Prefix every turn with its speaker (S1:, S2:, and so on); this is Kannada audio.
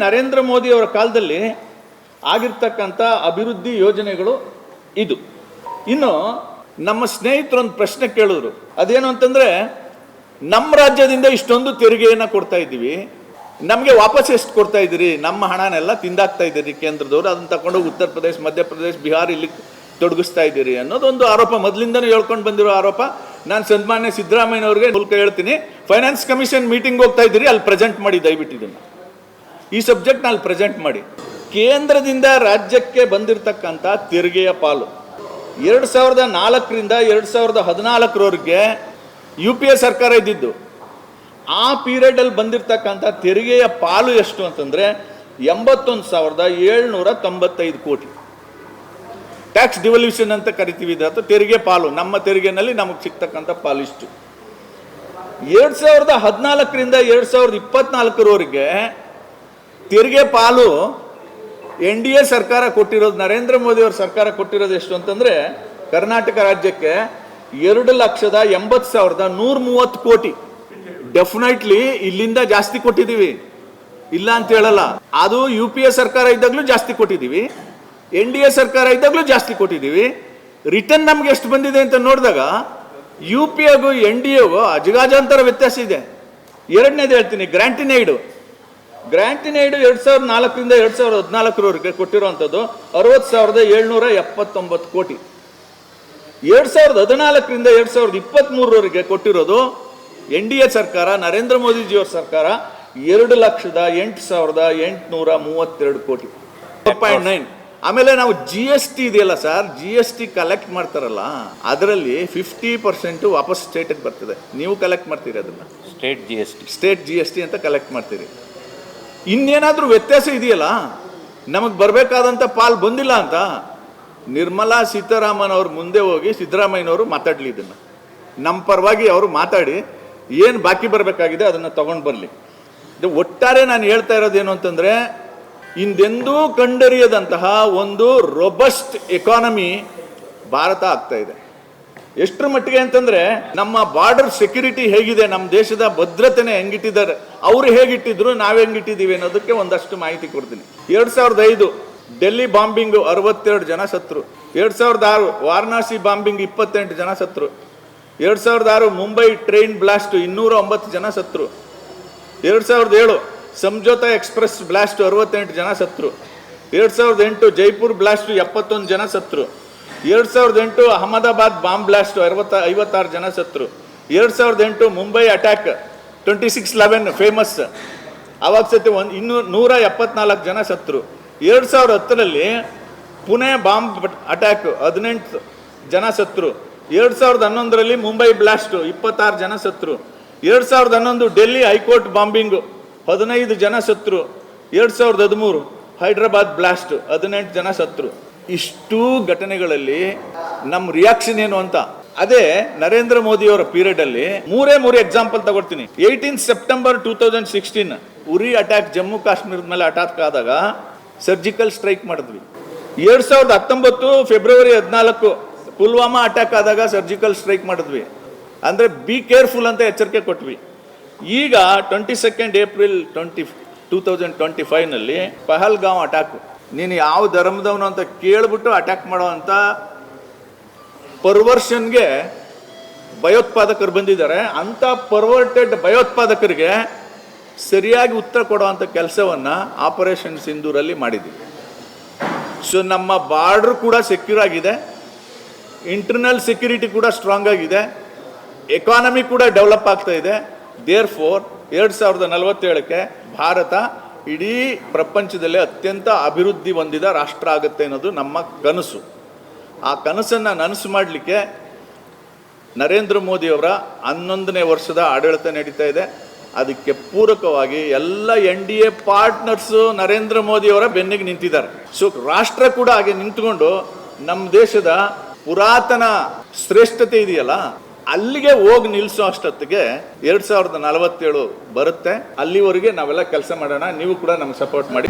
S1: ನರೇಂದ್ರ ಮೋದಿ ಅವರ ಕಾಲದಲ್ಲಿ ಆಗಿರ್ತಕ್ಕಂಥ ಅಭಿವೃದ್ಧಿ ಯೋಜನೆಗಳು ಇದು. ಇನ್ನು ನಮ್ಮ ಸ್ನೇಹಿತರು ಒಂದು ಪ್ರಶ್ನೆ ಕೇಳಿದ್ರು. ಅದೇನು ಅಂತಂದ್ರೆ, ನಮ್ಮ ರಾಜ್ಯದಿಂದ ಇಷ್ಟೊಂದು ತೆರಿಗೆಯನ್ನು ಕೊಡ್ತಾ ಇದ್ದೀವಿ. ನಮಗೆ ವಾಪಸ್ ಎಷ್ಟು ಕೊಡ್ತಾ ಇದ್ದೀರಿ? ನಮ್ಮ ಹಣನೆಲ್ಲ ತಿಂದಾಕ್ತಾ ಇದ್ದೀರಿ ಕೇಂದ್ರದವರು. ಅದನ್ನು ತಗೊಂಡು ಉತ್ತರ ಪ್ರದೇಶ ಮಧ್ಯಪ್ರದೇಶ ಬಿಹಾರ ಇಲ್ಲಿ ತೊಡಗಿಸ್ತಾ ಇದ್ದೀರಿ ಅನ್ನೋದೊಂದು ಆರೋಪ. ಮೊದಲಿಂದನೂ ಹೇಳ್ಕೊಂಡು ಬಂದಿರೋ ಆರೋಪ. ನಾನು ಸನ್ಮಾನ್ಯ ಸಿದ್ದರಾಮಯ್ಯನವ್ರಿಗೆ ಮೂಲಕ ಹೇಳ್ತೀನಿ. ಫೈನಾನ್ಸ್ ಕಮಿಷನ್ ಮೀಟಿಂಗ್ ಹೋಗ್ತಾ ಇದ್ದೀರಿ. ಅಲ್ಲಿ ಪ್ರೆಸೆಂಟ್ ಮಾಡಿ ದಯವಿಟ್ಟು ಇದನ್ನು. ಈ ಸಬ್ಜೆಕ್ಟ್ ನಾಲ್ ಪ್ರೆಸೆಂಟ್ ಮಾಡಿ. ಕೇಂದ್ರದಿಂದ ರಾಜ್ಯಕ್ಕೆ ಬಂದಿರತಕ್ಕಂಥ ತೆರಿಗೆಯ ಪಾಲು. ಎರಡು ಸಾವಿರದ ನಾಲ್ಕರಿಂದ ಎರಡು ಸಾವಿರದ ಹದಿನಾಲ್ಕರವರೆಗೆ ಯು ಪಿ ಎ ಸರ್ಕಾರ ಇದ್ದಿದ್ದು. ಆ ಪೀರಿಯಡಲ್ಲಿ ಬಂದಿರತಕ್ಕಂಥ ತೆರಿಗೆಯ ಪಾಲು ಎಷ್ಟು ಅಂತಂದರೆ ಎಂಬತ್ತೊಂದು ಸಾವಿರದ ಏಳ್ನೂರ ತೊಂಬತ್ತೈದು ಕೋಟಿ. ಟ್ಯಾಕ್ಸ್ ಡಿವಲ್ಯೂಷನ್ ಅಂತ ಕರಿತೀವಿ ಅಥವಾ ತೆರಿಗೆ ಪಾಲು. ನಮ್ಮ ತೆರಿಗೆನಲ್ಲಿ ನಮಗೆ ಸಿಗ್ತಕ್ಕಂಥ ಪಾಲು ಇಷ್ಟು. ಎರಡು ಸಾವಿರದ ಹದಿನಾಲ್ಕರಿಂದ ಎರಡು ಸಾವಿರದ ಇಪ್ಪತ್ನಾಲ್ಕರವರೆಗೆ ತೆರಿಗೆ ಪಾಲು ಎನ್ ಡಿ ಎ ಸರ್ಕಾರ ಕೊಟ್ಟಿರೋದು, ನರೇಂದ್ರ ಮೋದಿ ಅವ್ರ ಸರ್ಕಾರ ಕೊಟ್ಟಿರೋದು ಎಷ್ಟು ಅಂತಂದ್ರೆ, ಕರ್ನಾಟಕ ರಾಜ್ಯಕ್ಕೆ ಎರಡು ಲಕ್ಷದ ಎಂಬತ್ತು ಸಾವಿರದ ನೂರ ಮೂವತ್ತು ಕೋಟಿ. ಡೆಫಿನೆಟ್ಲಿ ಇಲ್ಲಿಂದ ಜಾಸ್ತಿ ಕೊಟ್ಟಿದ್ದೀವಿ. ಇಲ್ಲ ಅಂತ ಹೇಳಲ್ಲ. ಅದು ಯು ಪಿ ಎ ಸರ್ಕಾರ ಇದ್ದಾಗಲೂ ಜಾಸ್ತಿ ಕೊಟ್ಟಿದ್ದೀವಿ. ಎನ್ ಡಿ ಎ ಸರ್ಕಾರ ಇದ್ದಾಗಲೂ ಜಾಸ್ತಿ ಕೊಟ್ಟಿದ್ದೀವಿ. ರಿಟರ್ನ್ ನಮ್ಗೆ ಎಷ್ಟು ಬಂದಿದೆ ಅಂತ ನೋಡಿದಾಗ, ಯು ಪಿ ಎಗೂ ಎನ್ ಡಿ ಎಗೂ ಅಜಗಾಜಾಂತರ ವ್ಯತ್ಯಾಸ ಇದೆ. ಎರಡನೇದು ಹೇಳ್ತೀನಿ ಗ್ರಾಂಟಿನೈಡು ಏಡು ಎರಡು ಸಾವಿರದ ನಾಲ್ಕರಿಂದ ಎರಡು ಸಾವಿರದ ಹದಿನಾಲ್ಕರವರೆಗೆ ಕೊಟ್ಟಿರುವಂಥದ್ದು ಅರವತ್ತು ಸಾವಿರದ ಏಳ್ನೂರ ಎಪ್ಪತ್ತೊಂಬತ್ತು ಕೋಟಿ. ಎರಡು ಸಾವಿರದ ಹದಿನಾಲ್ಕರಿಂದ ಎರಡು ಸಾವಿರದ ಇಪ್ಪತ್ತ್ಮೂರವರೆಗೆ ಕೊಟ್ಟಿರೋದು ಎನ್ ಡಿ ಎ ಸರ್ಕಾರ ನರೇಂದ್ರ ಮೋದಿಜಿಯವ್ರ ಸರ್ಕಾರ ಎರಡು ಲಕ್ಷದ ಎಂಟು ಸಾವಿರದ ಎಂಟುನೂರ ಮೂವತ್ತೆರಡು ಕೋಟಿ. ಪಾಯಿಂಟ್ ನೈನ್ ಆಮೇಲೆ ನಾವು ಜಿ ಎಸ್ ಟಿ ಇದೆಯಲ್ಲ sir G S T collect ಮಾಡ್ತಾರಲ್ಲ ಅದರಲ್ಲಿ ಫಿಫ್ಟಿ ಪರ್ಸೆಂಟು ವಾಪಸ್ ಸ್ಟೇಟಿಗೆ ಬರ್ತದೆ. ನೀವು ಕಲೆಕ್ಟ್ ಮಾಡ್ತೀರಿ ಅದನ್ನು.
S2: State G S T
S1: state G S T ಅಂತ ಕಲೆಕ್ಟ್ ಮಾಡ್ತೀರಿ. ಇನ್ನೇನಾದ್ರೂ ವ್ಯತ್ಯಾಸ ಇದೆಯಲ್ಲ? ನಮಗೆ ಬರಬೇಕಾದಂಥ ಪಾಲ್ ಬಂದಿಲ್ಲ ಅಂತ ನಿರ್ಮಲಾ ಸೀತಾರಾಮನ್ ಅವ್ರ ಮುಂದೆ ಹೋಗಿ ಸಿದ್ದರಾಮಯ್ಯನವರು ಮಾತಾಡಲಿ ಇದನ್ನು. ನಮ್ಮ ಪರವಾಗಿ ಅವರು ಮಾತಾಡಿ ಏನು ಬಾಕಿ ಬರಬೇಕಾಗಿದೆ ಅದನ್ನು ತಗೊಂಡು ಬರಲಿ. ಒಟ್ಟಾರೆ ನಾನು ಹೇಳ್ತಾ ಇರೋದೇನು ಅಂತಂದರೆ, ಹಿಂದೆಂದೂ ಕಂಡರಿಯದಂತಹ ಒಂದು ರೊಬಸ್ಟ್ ಎಕಾನಮಿ ಭಾರತ ಆಗ್ತಾ ಇದೆ. ಎಷ್ಟರ ಮಟ್ಟಿಗೆ ಅಂತಂದ್ರೆ ನಮ್ಮ ಬಾರ್ಡರ್ ಸೆಕ್ಯೂರಿಟಿ ಹೇಗಿದೆ ನಮ್ಮ ದೇಶದ ಭದ್ರತೆನೆ ಹೆಂಗಿಟ್ಟಿದ್ದಾರೆ, ಅವ್ರು ಹೇಗಿಟ್ಟಿದ್ರು ನಾವ್ ಹೆಂಗಿಟ್ಟಿದೀವಿ ಅನ್ನೋದಕ್ಕೆ ಒಂದಷ್ಟು ಮಾಹಿತಿ ಕೊಡ್ತೀನಿ. ಎರಡ್ ಸಾವಿರದ ಐದು ಡೆಲ್ಲಿ ಬಾಂಬಿಂಗ್ ಅರವತ್ತೆರಡು ಜನ ಸತ್ರು ಎರಡ್ ಸಾವಿರದ ಆರು ವಾರಣಾಸಿ ಬಾಂಬಿಂಗ್ ಇಪ್ಪತ್ತೆಂಟು ಜನ ಸತ್ರು ಎರಡ್ ಸಾವಿರದ ಆರು ಮುಂಬೈ ಟ್ರೈನ್ ಬ್ಲಾಸ್ಟ್ ಇನ್ನೂರ ಒಂಬತ್ತು ಜನ ಸತ್ರು ಎರಡ್ ಸಾವಿರದ ಏಳು ಸಂಜೋತಾ ಎಕ್ಸ್ಪ್ರೆಸ್ ಬ್ಲಾಸ್ಟ್ ಅರವತ್ತೆಂಟು ಜನ ಸತ್ರು ಎರಡ್ ಸಾವಿರದ ಎಂಟು ಜೈಪುರ್ ಬ್ಲಾಸ್ಟ್ ಎಪ್ಪತ್ತೊಂದು ಜನ ಸತ್ರು ಎರಡ್ ಸಾವಿರದ ಎಂಟು ಅಹಮದಾಬಾದ್ ಬಾಂಬ್ ಬ್ಲಾಸ್ಟ್ ಅರವತ್ತ, ಐವತ್ತಾರು ಜನ ಸತ್ರು. ಎರಡ್ ಸಾವಿರದ ಎಂಟು Mumbai attack twenty six eleven famous. ಅವಾಗ ಸತಿ ಒಂದು ಇನ್ನೂ ನೂರ ಎಪ್ಪತ್ನಾಲ್ಕು ಜನ ಸತ್ರು. ಎರಡ್ ಸಾವಿರದ ಹತ್ತರಲ್ಲಿ ಪುಣೆ ಬಾಂಬ್ ಅಟ್ಯಾಕ್ ಹದಿನೆಂಟು ಜನ ಸತ್ರು. ಎರಡ್ ಸಾವಿರದ ಹನ್ನೊಂದರಲ್ಲಿ ಮುಂಬೈ ಬ್ಲಾಸ್ಟ್ ಇಪ್ಪತ್ತಾರು ಜನ ಸತ್ರು. ಎರಡ್ ಸಾವಿರದ ಹನ್ನೊಂದು ಡೆಲ್ಲಿ ಹೈಕೋರ್ಟ್ ಬಾಂಬಿಂಗು ಹದಿನೈದು ಜನ ಸತ್ರು. ಎರಡ್ ಸಾವಿರದ ಹದಿಮೂರು ಹೈದ್ರಾಬಾದ್ ಬ್ಲಾಸ್ಟ್ ಹದಿನೆಂಟು ಜನ ಸತ್ರು. ಇಷ್ಟೂ ಘಟನೆಗಳಲ್ಲಿ ನಮ್ಮ ರಿಯಾಕ್ಷನ್ ಏನು ಅಂತ? ಅದೇ ನರೇಂದ್ರ ಮೋದಿ ಅವರ ಪೀರಿಯಡ್ ಅಲ್ಲಿ ಮೂರೇ ಮೂರು ಎಕ್ಸಾಂಪಲ್ ತಗೊಳ್ತೀನಿ. Eighteen September two thousand sixteen Uri attack Jammu ಕಾಶ್ಮೀರದ ಮೇಲೆ ಅಟ್ಯಾಕ್ ಆದಾಗ ಸರ್ಜಿಕಲ್ ಸ್ಟ್ರೈಕ್ ಮಾಡಿದ್ವಿ. ಎರಡ್ ಸಾವಿರದ ಹತ್ತೊಂಬತ್ತು ಫೆಬ್ರವರಿ ಹದಿನಾಲ್ಕು ಪುಲ್ವಾಮಾ ಅಟ್ಯಾಕ್ ಆದಾಗ ಸರ್ಜಿಕಲ್ ಸ್ಟ್ರೈಕ್ ಮಾಡಿದ್ವಿ. ಅಂದ್ರೆ ಬಿ ಕೇರ್ಫುಲ್ ಅಂತ ಎಚ್ಚರಿಕೆ ಕೊಟ್ವಿ. ಈಗ twenty second April twenty two thousand twenty ಫೈವ್ನಲ್ಲಿ Pahalgam attack ನೀನು ಯಾವ ಧರ್ಮದವನು ಅಂತ ಕೇಳಿಬಿಟ್ಟು ಅಟ್ಯಾಕ್ ಮಾಡೋ ಅಂತ ಪರ್ವರ್ಷನ್ಗೆ ಭಯೋತ್ಪಾದಕರು ಬಂದಿದ್ದಾರೆ. ಅಂತ ಪರ್ವರ್ಟೆಡ್ ಭಯೋತ್ಪಾದಕರಿಗೆ ಸರಿಯಾಗಿ ಉತ್ತರ ಕೊಡುವಂಥ ಕೆಲಸವನ್ನು ಆಪರೇಷನ್ ಸಿಂಧೂರಲ್ಲಿ ಮಾಡಿದ್ದೀವಿ ಸೊ ನಮ್ಮ ಬಾರ್ಡ್ರ್ ಕೂಡ ಸೆಕ್ಯೂರ್ ಆಗಿದೆ. ಇಂಟರ್ನಲ್ ಸೆಕ್ಯೂರಿಟಿ ಕೂಡ ಸ್ಟ್ರಾಂಗ್ ಆಗಿದೆ. ಎಕಾನಮಿ ಕೂಡ ಡೆವಲಪ್ ಆಗ್ತಾ ಇದೆ. ದೇರ್ ಫೋರ್ ಎರಡು ಸಾವಿರದ ನಲವತ್ತೇಳಕ್ಕೆ ಭಾರತ ಇಡೀ ಪ್ರಪಂಚದಲ್ಲೇ ಅತ್ಯಂತ ಅಭಿವೃದ್ಧಿ ಹೊಂದಿದ ರಾಷ್ಟ್ರ ಆಗುತ್ತೆ ಅನ್ನೋದು ನಮ್ಮ ಕನಸು. ಆ ಕನಸನ್ನು ನನಸು ಮಾಡಲಿಕ್ಕೆ ನರೇಂದ್ರ ಮೋದಿಯವರ ಹನ್ನೊಂದನೇ ವರ್ಷದ ಆಡಳಿತ ನಡೀತಾ ಇದೆ. ಅದಕ್ಕೆ ಪೂರಕವಾಗಿ ಎಲ್ಲ N D A partners Narendra ಮೋದಿಯವರ ಬೆನ್ನಿಗೆ ನಿಂತಿದ್ದಾರೆ. ಸೊ ರಾಷ್ಟ್ರ ಕೂಡ ಹಾಗೆ ನಿಂತ್ಕೊಂಡು ನಮ್ಮ ದೇಶದ ಪುರಾತನ ಶ್ರೇಷ್ಠತೆ ಇದೆಯಲ್ಲ ಅಲ್ಲಿಗೆ ಹೋಗಿ ನಿಲ್ಲಿಸೋ ಅಷ್ಟೊತ್ತಿಗೆ ಎರಡ್ ಸಾವಿರದ ನಲವತ್ತೇಳು ಬರುತ್ತೆ. ಅಲ್ಲಿವರೆಗೆ ನಾವೆಲ್ಲ ಕೆಲಸ ಮಾಡೋಣ. ನೀವು ಕೂಡ ನಮ್ಗೆ ಸಪೋರ್ಟ್ ಮಾಡಿ.